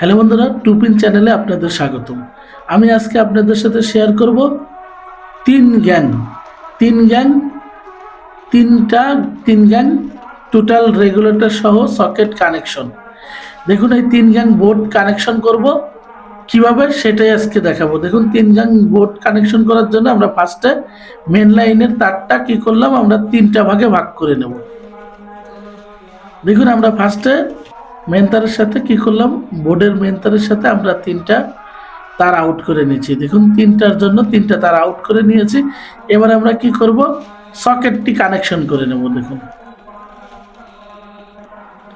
Hello বন্ধুরা, two-pin চ্যানেলে আপনাদের স্বাগতম। আমি আজকে আপনাদের সাথে শেয়ার করব তিন গ্যাং তিন গ্যাং তিনটা, তিন গ্যাং টোটাল রেগুলেটর সহ সকেট কানেকশন দেখুন, এই তিন গ্যাং বোর্ড কানেকশন করব। কীভাবে? সেটাই আজকে দেখাবো। দেখুন, তিন গ্যাং বোর্ড কানেকশন করার জন্য আমরা ফার্স্টে মেন লাইনের তারটা কি করলাম? আমরা তিনটা ভাগে ভাগ করে নেব। দেখুন, আমরা ফার্স্টে মেন তারের সাথে কি করলাম? বোর্ডের মেন তারের সাথে আমরা তিনটা তার আউট করে নিয়েছি। দেখুন, তিনটার জন্য তিনটা তার আউট করে নিয়েছি। এবার আমরা কি করব? সকেটটি কানেকশন করে নেব, দেখুন।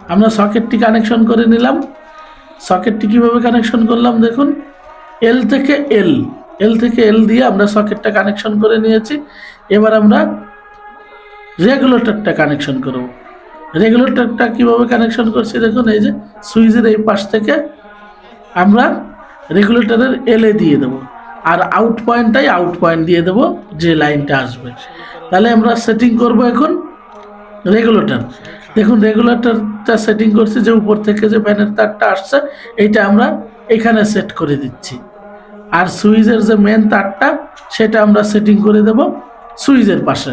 আমরা সকেটটি কানেকশন করে নিলাম। সকেটটি কীভাবে কানেকশন করলাম, দেখুন? এল থেকে এল এল থেকে এল দিয়ে আমরা সকেটটা কানেকশন করে নিয়েছি। এবার আমরা রেগুলেটরটা কানেকশন করব। রেগুলেটরটা কীভাবে কানেকশন করছি দেখুন, এই যে সুইচের এই পাশ থেকে আমরা রেগুলেটরের এলে দিয়ে দেবো। আর আউট পয়েন্টটাই আউট পয়েন্ট দিয়ে দেবো, যে লাইনটা আসবে। তাহলে আমরা সেটিং করব এখন রেগুলেটর দেখুন রেগুলেটরটা সেটিং করছি যে উপর থেকে যে ফ্যানের তারটা আসছে, এইটা আমরা এখানে সেট করে দিচ্ছি। আর সুইচের যে মেন তারটা, সেটা আমরা সেটিং করে দেব সুইচের পাশে।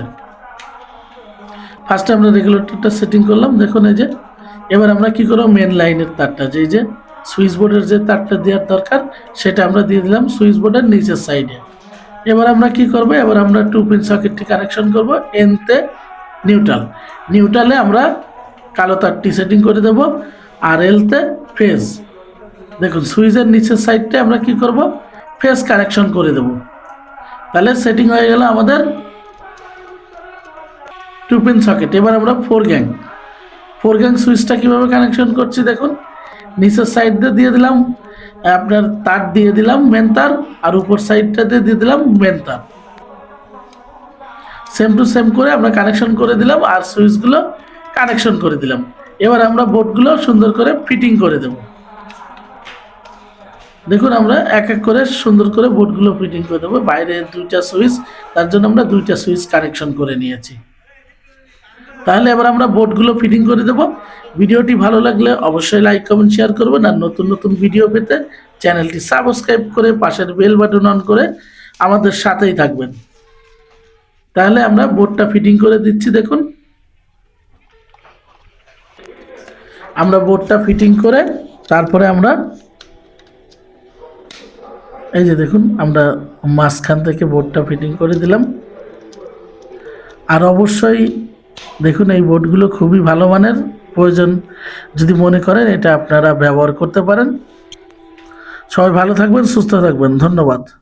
ফার্স্টে আমরা রেগুলেটরটা সেটিং করলাম, দেখুন এই যে, এবার আমরা কি করব? মেন লাইনের তারটা, যেই যে সুইচ বোর্ডের যে তারটা দেওয়ার দরকার, সেটা আমরা দিয়ে দিলাম সুইচ বোর্ডের নিচের সাইডে এবার আমরা কি করব? এবার আমরা টু পিন সকেটটি কানেকশন করব এনতে নিউট্রাল নিউট্রালে আমরা কালো তারটি সেটিং করে দেব, আর এলতে ফেজ দেখুন সুইচের নিচের সাইডটা আমরা কি করব? ফেজ কানেকশন করে দেব। তাহলে সেটিং হয়ে গেল আমাদের টু পিন সকেট এবার আমরা ফোর গ্যাং ফোর গ্যাং সুইচটা কীভাবে কানেকশন করছি দেখুন। নিচের সাইড দিয়ে দিয়ে দিলাম। আপনার তার দিয়ে দিলাম মেন তার, আর উপর সাইডটাতে দিয়ে দিলাম মেন তার। সেম টু সেম করে আমরা কানেকশন করে দিলাম, আর সুইচগুলো কানেকশন করে দিলাম। এবার আমরা বোর্ডগুলো সুন্দর করে ফিটিং করে দেব। দেখুন আমরা এক এক করে সুন্দর করে বোর্ডগুলো ফিটিং করে দেবো। বাইরে দুইটা সুইচ তার জন্য আমরা দুইটা সুইচ কানেকশন করে নিয়েছি। তাহলে এবার আমরা বোর্ডগুলো ফিটিং করে দেব। ভিডিওটি ভালো লাগলে অবশ্যই লাইক, কমেন্ট শেয়ার করবেন আর নতুন নতুন ভিডিও পেতে চ্যানেলটি সাবস্ক্রাইব করে পাশের বেল বাটন অন করে আমাদের সাথেই থাকবেন। তাহলে আমরা বোর্ডটা ফিটিং করে দিচ্ছি, দেখুন। আমরা বোর্ডটা ফিটিং করে তারপরে আমরা এই যে দেখুন, আমরা মাঝখান থেকে বোর্ডটা ফিটিং করে দিলাম। আর অবশ্যই দেখুন, এই বোর্ডগুলো খুবই ভালো মানের। প্রয়োজন যদি মনে করেন, এটা আপনারা ব্যবহার করতে পারেন। সবাই ভালো থাকবেন, সুস্থ থাকবেন। ধন্যবাদ।